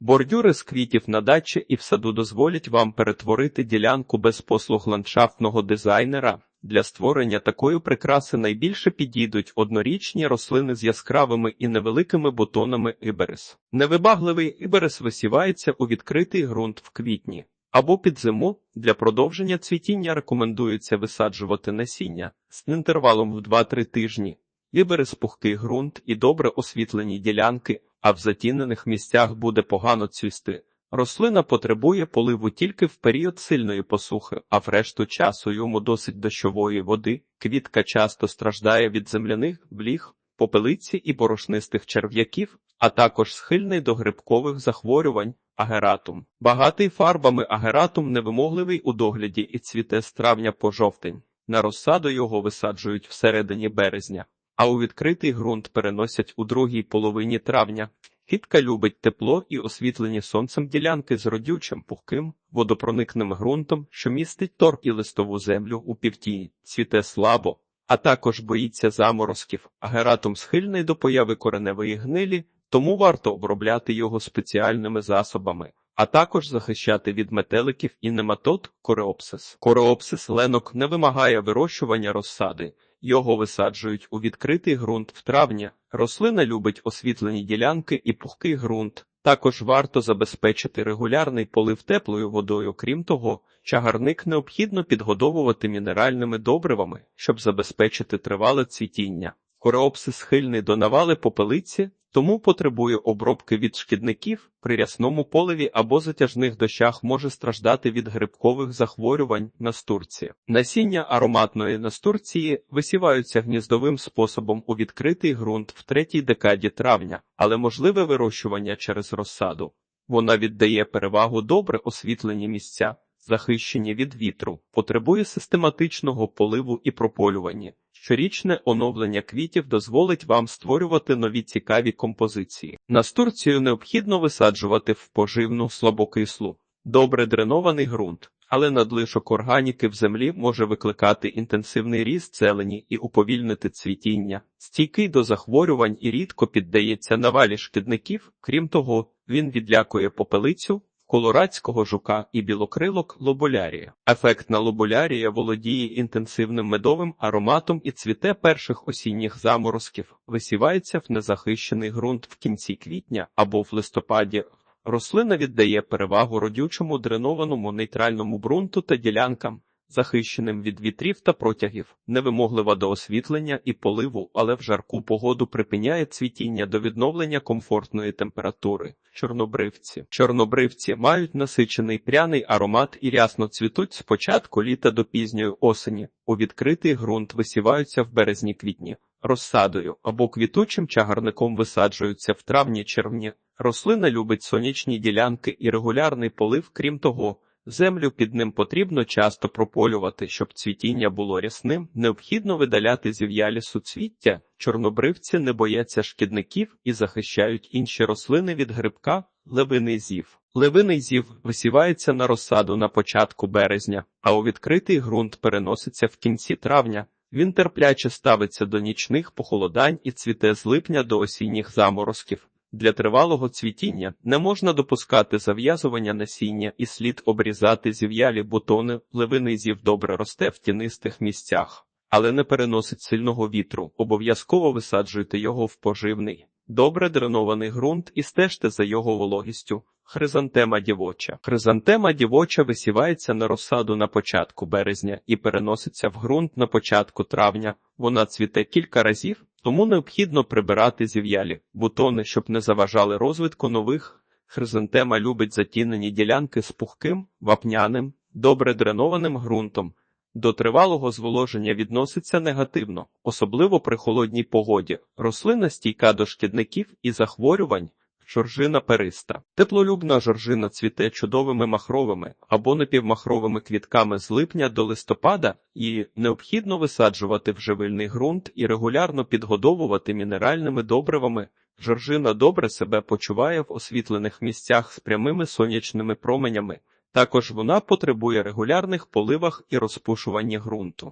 Бордюри з квітів на дачі і в саду дозволять вам перетворити ділянку без послуг ландшафтного дизайнера. Для створення такої прикраси найбільше підійдуть однорічні рослини з яскравими і невеликими бутонами іберес. Невибагливий іберес висівається у відкритий ґрунт в квітні. Або під зиму для продовження цвітіння рекомендується висаджувати насіння з інтервалом в 2-3 тижні. Іберес пухкий ґрунт і добре освітлені ділянки, а в затінених місцях буде погано цвісти. Рослина потребує поливу тільки в період сильної посухи, а в решту часу йому досить дощової води. Квітка часто страждає від земляних бліг, попелиці і борошнистих черв'яків, а також схильний до грибкових захворювань. Агератум. Багатий фарбами агератум невимогливий у догляді і цвіте з травня по жовтень. На розсаду його висаджують всередині березня, а у відкритий ґрунт переносять у другій половині травня. Квітка любить тепло і освітлені сонцем ділянки з родючим, пухким, водопроникним ґрунтом, що містить торф і листову землю у півтіні, цвіте слабо, а також боїться заморозків. Агератум схильний до появи кореневої гнилі, тому варто обробляти його спеціальними засобами, а також захищати від метеликів і нематод кореопсис. Кореопсис ленок не вимагає вирощування розсади. Його висаджують у відкритий ґрунт в травні. Рослина любить освітлені ділянки і пухкий ґрунт. Також варто забезпечити регулярний полив теплою водою. Крім того, чагарник необхідно підгодовувати мінеральними добривами, щоб забезпечити тривале цвітіння. Кореопсис схильний до навали попелиці, тому потребує обробки від шкідників, при рясному поливі або затяжних дощах може страждати від грибкових захворювань настурції. Насіння ароматної настурції висіваються гніздовим способом у відкритий ґрунт в третій декаді травня, але можливе вирощування через розсаду. Вона віддає перевагу добре освітлені місця, захищені від вітру, потребує систематичного поливу і прополювання. Щорічне оновлення квітів дозволить вам створювати нові цікаві композиції. Настурцію необхідно висаджувати в поживну слабокислу, добре дренований ґрунт, але надлишок органіки в землі може викликати інтенсивний ріст зелені і уповільнити цвітіння. Стійкий до захворювань і рідко піддається навалі шкідників, крім того, він відлякує попелицю, колорадського жука і білокрилок лоболярія. Ефектна лоболярія володіє інтенсивним медовим ароматом і цвіте перших осінніх заморозків, висівається в незахищений ґрунт в кінці квітня або в листопаді. Рослина віддає перевагу родючому дренованому нейтральному ґрунту та ділянкам, захищеним від вітрів та протягів, невимоглива до освітлення і поливу, але в жарку погоду припиняє цвітіння до відновлення комфортної температури. Чорнобривці. Чорнобривці мають насичений пряний аромат і рясно цвітуть з початку літа до пізньої осені. У відкритий ґрунт висіваються в березні-квітні. Розсадою або квітучим чагарником висаджуються в травні-червні. Рослина любить сонячні ділянки і регулярний полив, крім того, Землю під ним потрібно часто прополювати, щоб цвітіння було рясним, необхідно видаляти зів'ялі суцвіття, чорнобривці не бояться шкідників і захищають інші рослини від грибка, левиний зів. Левиний зів висівається на розсаду на початку березня, а у відкритий ґрунт переноситься в кінці травня. Він терпляче ставиться до нічних похолодань і цвіте з липня до осінніх заморозків. Для тривалого цвітіння не можна допускати зав'язування насіння і слід обрізати зів'ялі бутони, левиний зів добре росте в тінистих місцях, але не переносить сильного вітру. Обов'язково висаджуйте його в поживний, добре дренований ґрунт і стежте за його вологістю. Хризантема дівоча. Хризантема дівоча висівається на розсаду на початку березня і переноситься в ґрунт на початку травня. Вона цвіте кілька разів, тому необхідно прибирати зів'ялі бутони, щоб не заважали розвитку нових. Хризантема любить затінені ділянки з пухким, вапняним, добре дренованим ґрунтом. До тривалого зволоження відноситься негативно, особливо при холодній погоді. Рослина стійка до шкідників і захворювань. Жоржина периста. Теплолюбна жоржина цвіте чудовими махровими або напівмахровими квітками з липня до листопада, і необхідно висаджувати в живильний ґрунт і регулярно підгодовувати мінеральними добривами. Жоржина добре себе почуває в освітлених місцях з прямими сонячними променями. Також вона потребує регулярних поливах і розпушування ґрунту.